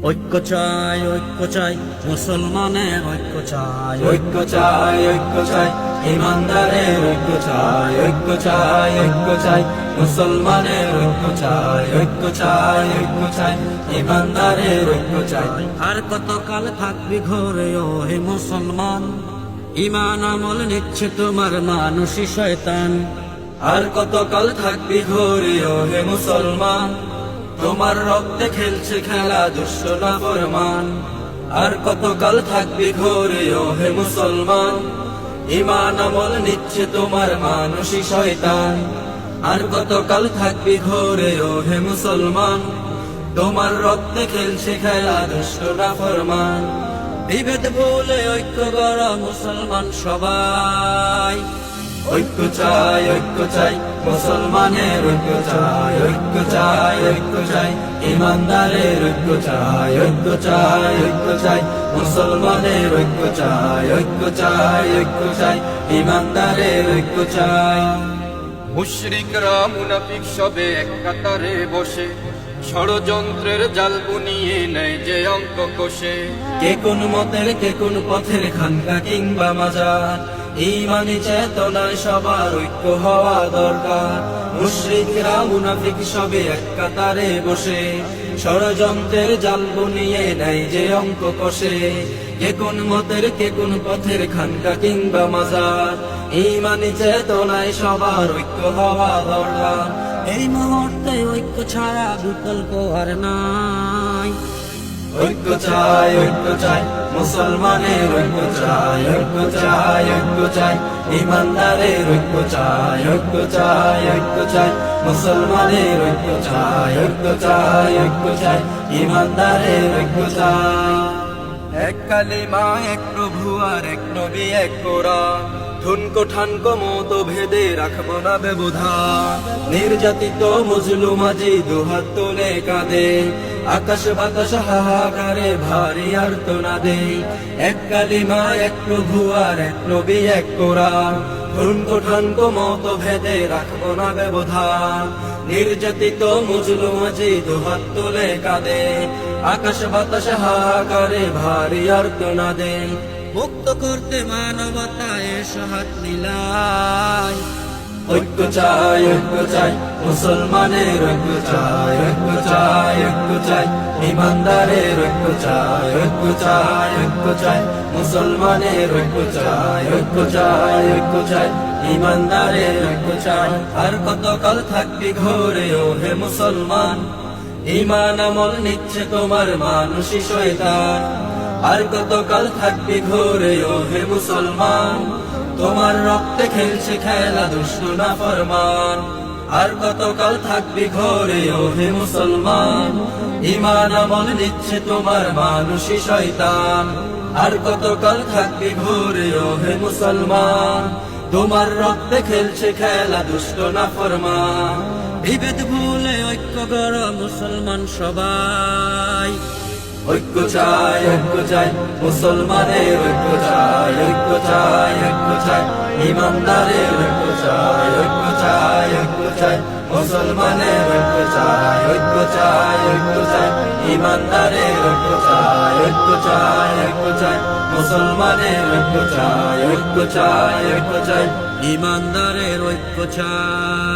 ঐক্য চাই ঐক্য চাই মুসলমানের ঐক্য চাই ঐক্য চাই ঐক্য চাই ইমানদারের ঐক্য চাই ঐক্য চাই ঐক্য চাই মুসলমানের ঐক্য চাই ঐক্য চাই ঐক্য চাই ইমানদারের ঐক্য চাই আর কতকাল থাকবি ঘরে ও হে মুসলমান ইমান আমল নিচ্ছে তোমার মানুষই শয়তান আর কতকাল থাকবি ঘরে ও হে মুসলমান তোমার রক্তে খেলছে খেলা দুষ্ট না ফরমান। আর কতকাল থাকবি ঘরে ও হে মুসলমান? ইমান আমল নিচ্ছে তোমার মানুষই শয়তান। আর কতকাল থাকবি ঘরে ও হে মুসলমান? তোমার রক্তে খেলছে খেলা দুষ্ট না ফরমান। বিভেদ ভুলে ঐক্য গড়া মুসলমান সবাই। ঐক্য চাই ঐক্য চাই মুসলমানের ঐক্য চাই ঐক্য চাই ঐক্য চাই ইমানদারের ঐক্য চাই ঐক্য চাই ঐক্য চাই মুসলমানের ঐক্য চাই ঐক্য চাই ঐক্য চাই ইমানদারের ঐক্য চাই মুশরিকরা মুনাফিক সবে এক কাতারে বসে ষড়যন্ত্রের জাল বুনিয়ে নেয় যে অঙ্ক কষে কে কোন মতের কে কোন পথের খানকা কিংবা মাজার ইমানি চেতনায় সবার ঐক্য হওয়া দরকার। মুশ্রিকরা, মুনাফিক সবে এক কাতারে বসে। ষড়যন্ত্রের জাল বুনিয়ে নেয় যে অঙ্ক কষে। কে কোন মতের, কে কোন পথের খানকা কিংবা মাজার। ইমানি চেতনায় সবার ঐক্য হওয়া দরকার। এই মুহূর্তে ঐক্য ছাড়া বিকল্প আর নাই। ঐক্য চাই ঐক্য চাই মুসলমানের ঐক্য চাই ঐক্য চাই ঐক্য চাই ইমানদারের ঐক্য চাই ঐক্য চাই ঐক্য চাই মুসলমানের ঐক্য চাই ঐক্য চাই ঐক্য চাই ইমানদারের ঐক্য চাই এক কালিমা এক প্রভু আর এক নবী এক কোরআন ঠুনকো ঠানকো মতো ভেদে রাখব না ব্যবধান নির্যাতিত মজলু মাঝি দুহাত তোলে কাঁদে। আকাশ বাতাস হাহাকারে ভারী আর তো না দে এক কালিমা, এক প্রভু আর এক নবী, এক কোরআন। ঠুনকো ঠানকো মতো ভেদে রাখব না ব্যবধান নির্যাতিত মজলু মাঝি দুহাত তোলে কাঁদে। আকাশ বাতাস হাহাকারে ভারী আর তো না দে মুক্ত করতে মানবতা এসো মিলাই ঐক্য চাই ঐক্য চাই মুসলমানের ঐক্য চাই ঐক্য চাই ঐক্য চাই ইমানদারের ঐক্য চাই ঐক্য চাই ঐক্য চাই মুসলমানের ঐক্য চাই ঐক্য চাই ঐক্য চাই ইমানদারের ঐক্য চাই আর কতকাল থাকবি ঘরে ও হে মুসলমান ইমান আমল নিচ্ছে তোমার মানুষই শয়তান আর কতকাল থাকবি ঘরে, ও হে মুসলমান? তোমার রক্তে খেলছে খেলা দুষ্ট না ফরমান। আর কতকাল থাকবি ঘরে, ও হে মুসলমান? ইমান আমল নিচ্ছে তোমার মানুষই শয়তান। আর কতকাল থাকবি ঘরে, ও হে মুসলমান? তোমার রক্তে খেলছে খেলা দুষ্ট না ফরমান। বিভেদ ভুলে ঐক্য গড় মুসলমান সবাই। ঐক্য চাই ঐক্য চাই মুসলমানের ঐক্য চাই ঐক্য চাই ঐক্য চাই ইমানদারের ঐক্য চাই ঐক্য চাই ঐক্য চাই মুসলমানের ঐক্য চাই ঐক্য চাই ঐক্য চাই ইমানদারের ঐক্য চাই ঐক্য চাই ঐক্য চাই মুসলমানের ঐক্য চাই ঐক্য চাই ঐক্য চাই ইমানদারের ঐক্য চাই